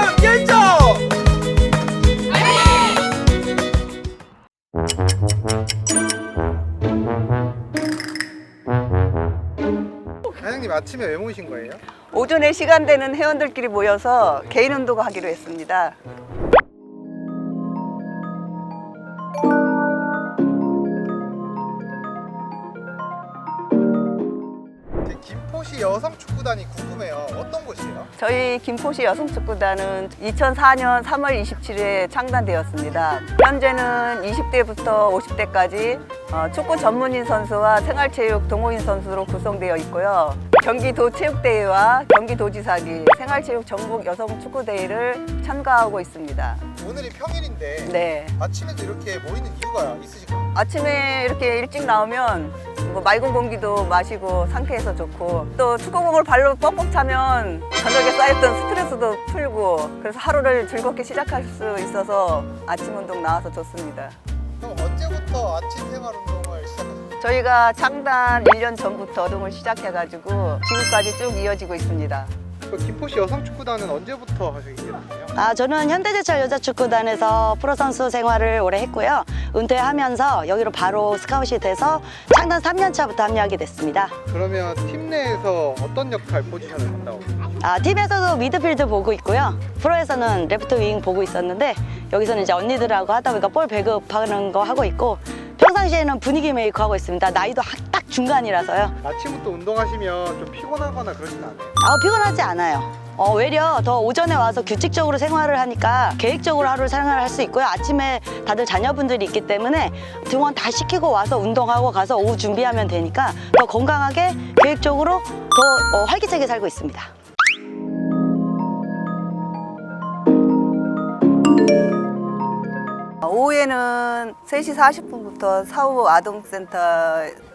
5점 결정! 사장님 아침에 왜 모이신 거예요? 오전에 시간 되는 회원들끼리 모여서 개인 운동 하기로 했습니다. 제 김포시 여성축구단이 궁금해요. 어떤 곳이에요? 저희 김포시 여성축구단은 2004년 3월 27일에 창단되었습니다. 현재는 20대부터 50대까지 어, 축구 전문인 선수와 생활체육 동호인 선수로 구성되어 있고요. 경기도 체육대회와 경기도지사기 생활체육 전국 여성축구대회를 참가하고 있습니다. 오늘이 평일인데 네. 아침에도 이렇게 모이는 이유가 있으실까요? 아침에 이렇게 일찍 나오면 뭐 맑은 공기도 마시고 상쾌해서 좋고 또 축구공을 발로 뻑뻑 차면 저녁에 쌓였던 스트레스도 풀고 그래서 하루를 즐겁게 시작할 수 있어서 아침 운동 나와서 좋습니다. 그럼 언제부터 아침 생활 운동을 시작하셨어요? 저희가 창단 1년 전부터 운동을 시작해가지고 지금까지 쭉 이어지고 있습니다. 그 김포시 여성축구단은 언제부터 하시게 됐나요? 아, 저는 현대제철 여자축구단에서 프로 선수 생활을 오래 했고요. 은퇴하면서 여기로 바로 스카웃이 돼서 창단 3년 차부터 합류하게 됐습니다. 그러면 팀 내에서 어떤 역할 포지션을 계세요? 아, 팀에서도 미드필드 보고 있고요. 프로에서는 레프트 윙 보고 있었는데 여기서는 이제 언니들하고 하다 보니까 볼 배급하는 거 하고 있고 평상시에는 분위기 메이커 하고 있습니다. 나이도 학- 딱 중간이라서요. 아침부터 운동하시면 좀 피곤하거나 그러진 않아요? 아, 피곤하지 않아요. 어, 오히려 더 오전에 와서 규칙적으로 생활을 하니까 계획적으로 하루를 생활할 수 있고요. 아침에 다들 자녀분들이 있기 때문에 등원 다 시키고 와서 운동하고 가서 오후 준비하면 되니까 더 건강하게 계획적으로 더 어, 활기차게 살고 있습니다. 오후에는 3시 40분부터 사후 아동센터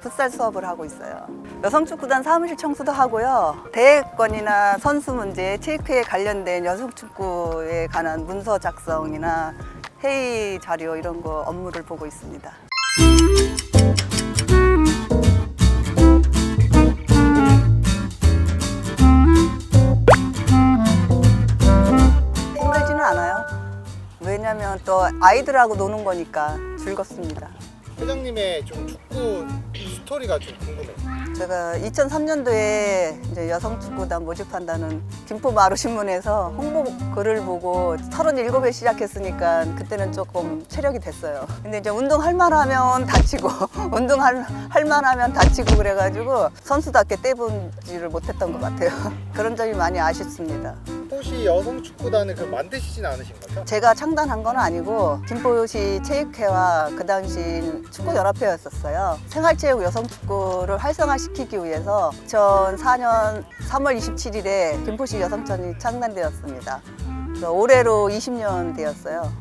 풋살 수업을 하고 있어요. 여성축구단 사무실 청소도 하고요. 대회권이나 선수 문제, 체육회에 관련된 여성축구에 관한 문서 작성이나 회의 자료 이런 거 업무를 보고 있습니다. 힘들지는 않아요. 왜냐면 또 아이들하고 노는 거니까 즐겁습니다. 회장님의 좀 축구 스토리가 좀 궁금해요. 제가 2003년도에 이제 여성축구단 모집한다는 김포 마루 신문에서 홍보 글을 보고 37에 시작했으니까 그때는 조금 체력이 됐어요. 근데 이제 운동할 만하면 다치고 운동할 할 만하면 다치고 그래가지고 선수답게 떼보지를 못했던 것 같아요. 그런 점이 많이 아쉽습니다. 김포시 여성 축구단을 그 만드시진 않으신 거죠? 제가 창단한 건 아니고 김포시 체육회와 그 당시 축구연합회였었어요. 생활체육 여성축구를 활성화시키기 위해서 2004년 3월 27일에 김포시 여성촌이 창단되었습니다. 그래서 올해로 20년 되었어요.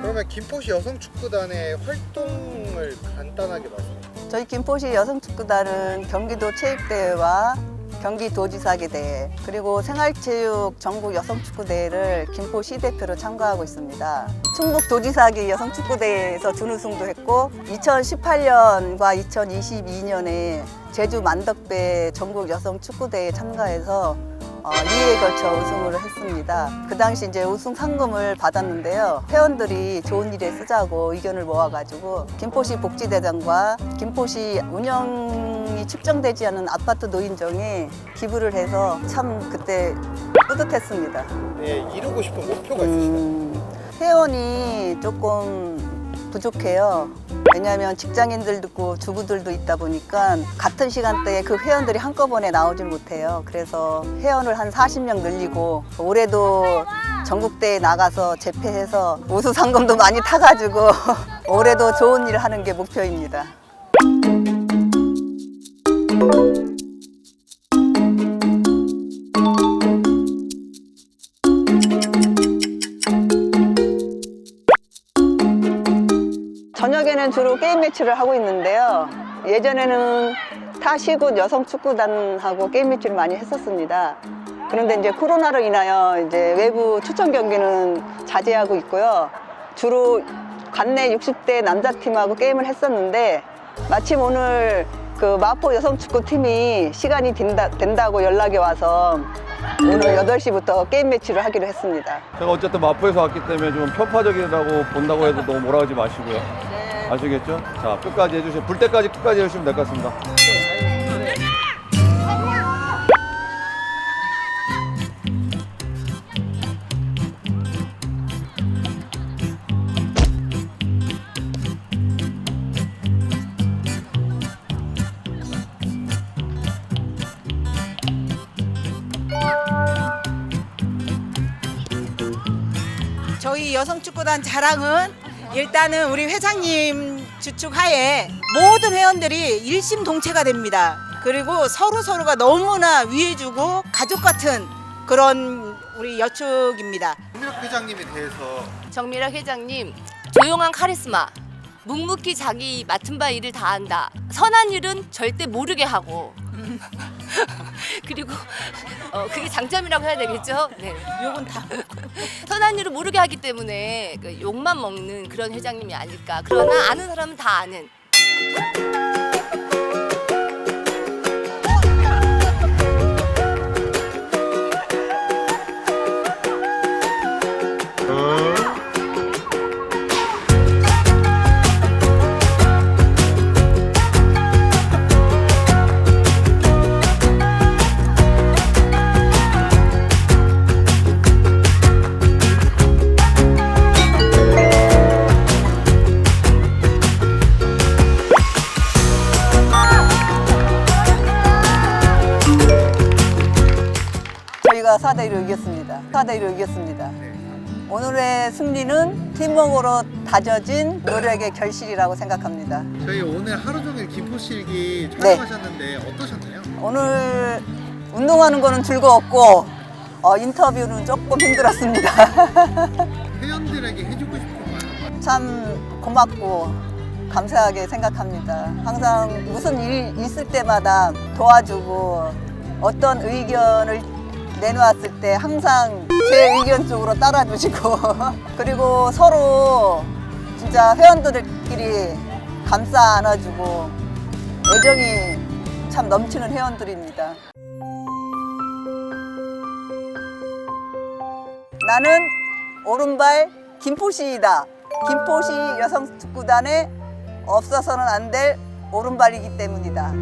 그러면 김포시 여성 축구단의 활동을 간단하게 말씀해 저희 김포시 여성축구단은 경기도 체육대회와 경기도지사기 대회 그리고 생활체육 전국 여성축구대회를 김포시 대표로 참가하고 있습니다. 충북도지사기 여성축구대회에서 준우승도 했고 2018년과 2022년에 제주 만덕배 전국 여성축구대회에 참가해서 어, 2회에 걸쳐 우승을 했습니다. 그 당시 이제 우승 상금을 받았는데요. 회원들이 좋은 일에 쓰자고 의견을 모아가지고 김포시 복지대장과 김포시 운영이 측정되지 않은 아파트 노인정에 기부를 해서 참 그때 뿌듯했습니다. 네, 이루고 싶은 목표가 음, 회원이 조금 부족해요. 왜냐하면 직장인들도 있고 주부들도 있다 보니까 같은 시간대에 그 회원들이 한꺼번에 나오질 못해요. 그래서 회원을 한 40명 늘리고 올해도 전국대회 나가서 재패해서 우수 상금도 많이 타가지고 올해도 좋은 일을 하는 게 목표입니다. 매치를 하고 있는데요. 예전에는 타시굿 여성 축구단하고 게임 매치를 많이 했었습니다. 그런데 이제 코로나로 인하여 이제 외부 추천 경기는 자제하고 있고요. 주로 관내 60대 남자팀하고 게임을 했었는데 마침 오늘 그 마포 여성 축구 팀이 시간이 된다, 된다고 연락이 와서 오늘 8시부터 게임 매치를 하기로 했습니다. 제가 어쨌든 마포에서 왔기 때문에 좀 편파적이라고 본다고 해도 너무 뭐라 하지 마시고요. 네. 아시겠죠? 자, 끝까지 해주시면, 불 때까지 끝까지 해주시면 될 것 같습니다. 여성축구단 자랑은 일단은 우리 회장님 주축 하에 모든 회원들이 일심동체가 됩니다. 그리고 서로 서로가 너무나 위해주고 가족 같은 그런 우리 여축입니다. 김민혁 회장님에 대해서 정미락 회장님 조용한 카리스마 묵묵히 자기 맡은 바 일을 다 한다 선한 일은 절대 모르게 하고 그리고 어, 그게 장점이라고 해야 되겠죠? 네. 욕은 다 선한 일을 모르게 하기 때문에 그 욕만 먹는 그런 회장님이 아닐까. 그러나 아는 사람은 다 아는 4대 1로 이겼습니다. 오늘의 승리는 팀워크로 다져진 노력의 결실이라고 생각합니다. 저희 오늘 하루 종일 김포실기 네. 촬영하셨는데 어떠셨나요? 오늘 운동하는 거는 즐거웠고 어, 인터뷰는 조금 힘들었습니다. 회원들에게 해주고 싶은 말 참 고맙고 감사하게 생각합니다. 항상 무슨 일 있을 때마다 도와주고 어떤 의견을 내놓았을 때 항상 제 의견 쪽으로 따라주시고 그리고 서로 진짜 회원들끼리 감싸 안아주고 애정이 참 넘치는 회원들입니다. 나는 오른발 김포시이다. 김포시 여성축구단에 없어서는 안 될 오른발이기 때문이다.